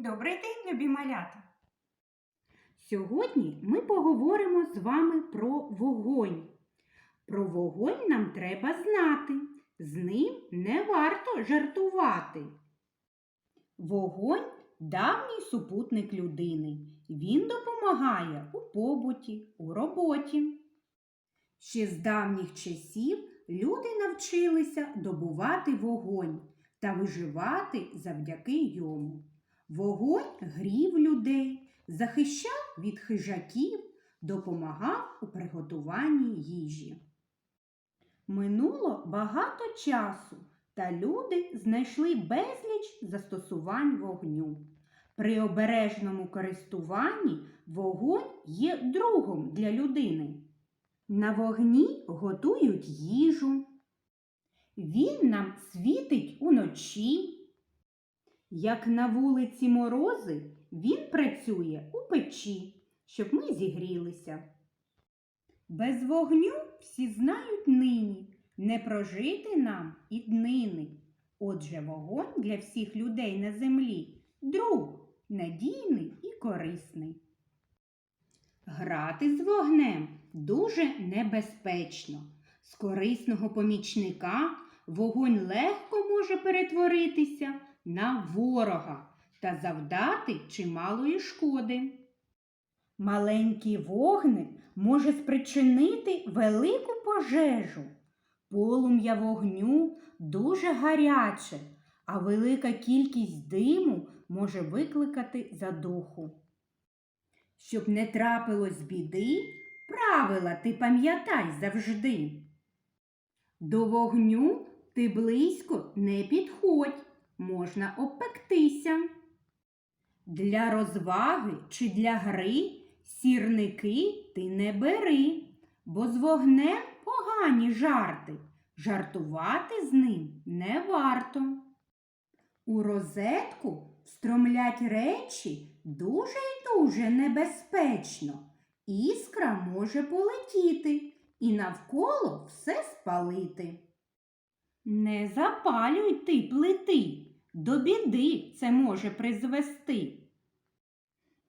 Добрий день, любі малята! Сьогодні ми поговоримо з вами про вогонь. Про вогонь нам треба знати. З ним не варто жартувати. Вогонь давній супутник людини. Він допомагає у побуті, у роботі. Ще з давніх часів люди навчилися добувати вогонь та виживати завдяки йому. Вогонь грів людей, захищав від хижаків, допомагав у приготуванні їжі. Минуло багато часу, та люди знайшли безліч застосувань вогню. При обережному користуванні вогонь є другом для людини. На вогні готують їжу. Він нам світить уночі. Як на вулиці морози, він працює у печі, щоб ми зігрілися. Без вогню всі знають нині, не прожити нам і днини. Отже, вогонь для всіх людей на землі друг надійний і корисний. Грати з вогнем дуже небезпечно. З корисного помічника вогонь легко може перетворитися на ворога та завдати чималої шкоди. Маленький вогник може спричинити велику пожежу. Полум'я вогню дуже гаряче, а велика кількість диму може викликати задуху. Щоб не трапилось біди, правила ти пам'ятай завжди. До вогню ти близько не підходь, можна обпектися. Для розваги чи для гри сірники ти не бери, бо з вогнем погані жарти. Жартувати з ним не варто. У розетку встромлять речі дуже й дуже небезпечно. Іскра може полетіти і навколо все спалити. Не запалюй ти плити, до біди це може призвести.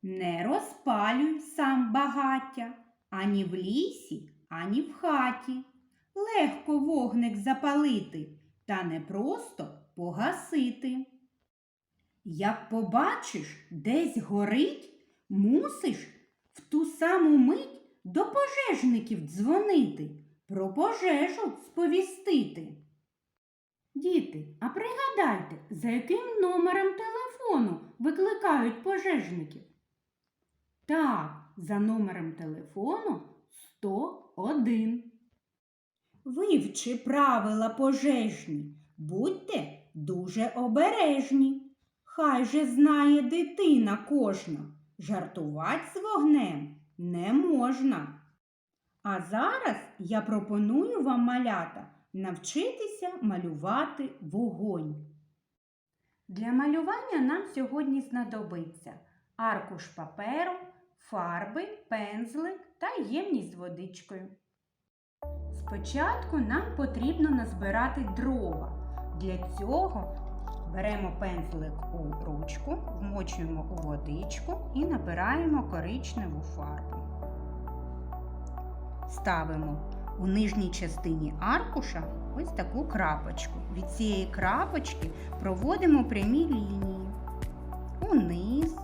Не розпалюй сам багаття ані в лісі, ані в хаті. Легко вогник запалити, та не просто погасити. Як побачиш, десь горить, мусиш в ту саму мить до пожежників дзвонити, про пожежу сповістити. Діти, а пригадайте, за яким номером телефону викликають пожежників? Так, за номером телефону 101. Вивчи правила пожежні, будьте дуже обережні. Хай же знає дитина кожна, жартувати з вогнем не можна. А зараз я пропоную вам малята навчитися малювати вогонь. Для малювання нам сьогодні знадобиться аркуш паперу, фарби, пензлик та ємність з водичкою. Спочатку нам потрібно назбирати дрова. Для цього беремо пензлик у ручку, вмочуємо у водичку і набираємо коричневу фарбу. Ставимо у нижній частині аркуша ось таку крапочку. Від цієї крапочки проводимо прямі лінії униз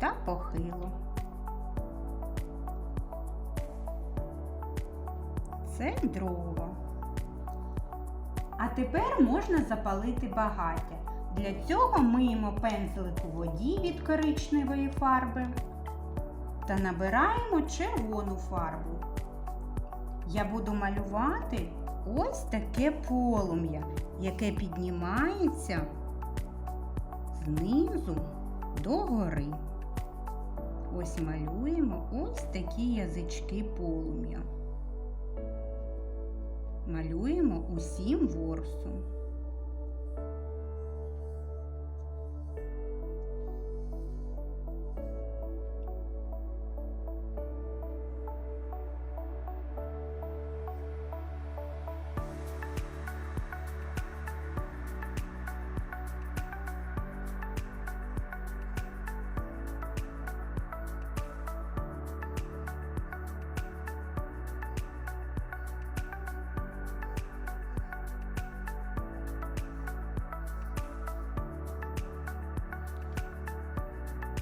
та похило. Це дрова. А тепер можна запалити багаття. Для цього миємо пензлик у воді від коричневої фарби та набираємо червону фарбу. Я буду малювати ось таке полум'я, яке піднімається знизу до гори. Ось малюємо ось такі язички полум'я. Малюємо усім ворсу.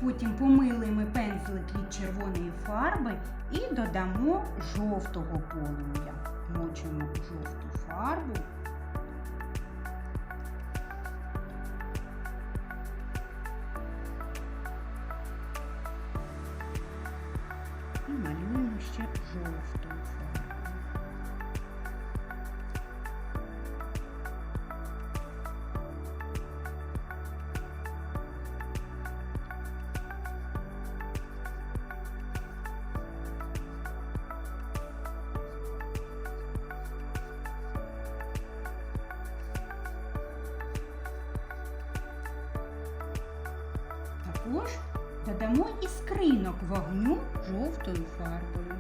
Потім помили ми пензлик від червоної фарби і додамо жовтого полум'я. Мочимо жовту фарбу. І малюємо ще жовтою Також додамо і скринок вогню жовтою фарбою.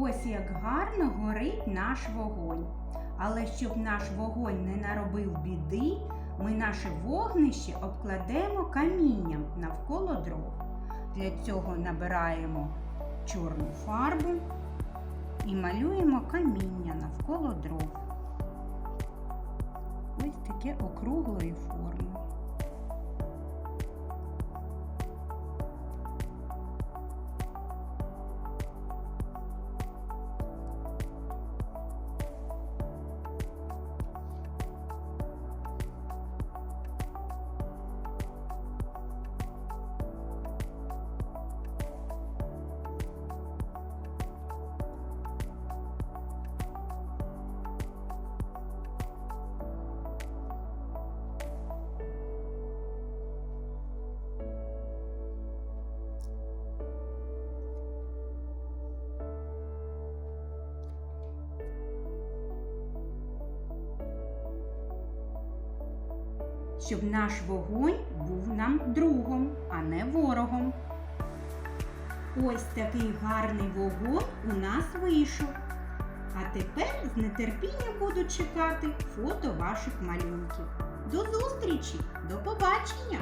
Ось як гарно горить наш вогонь. Але щоб наш вогонь не наробив біди, ми наше вогнище обкладемо камінням навколо дров. Для цього набираємо чорну фарбу і малюємо каміння навколо дров. Ось таке округлої форми. Щоб наш вогонь був нам другом, а не ворогом. Ось такий гарний вогонь у нас вийшов. А тепер з нетерпінням буду чекати фото ваших малюнків. До зустрічі! До побачення!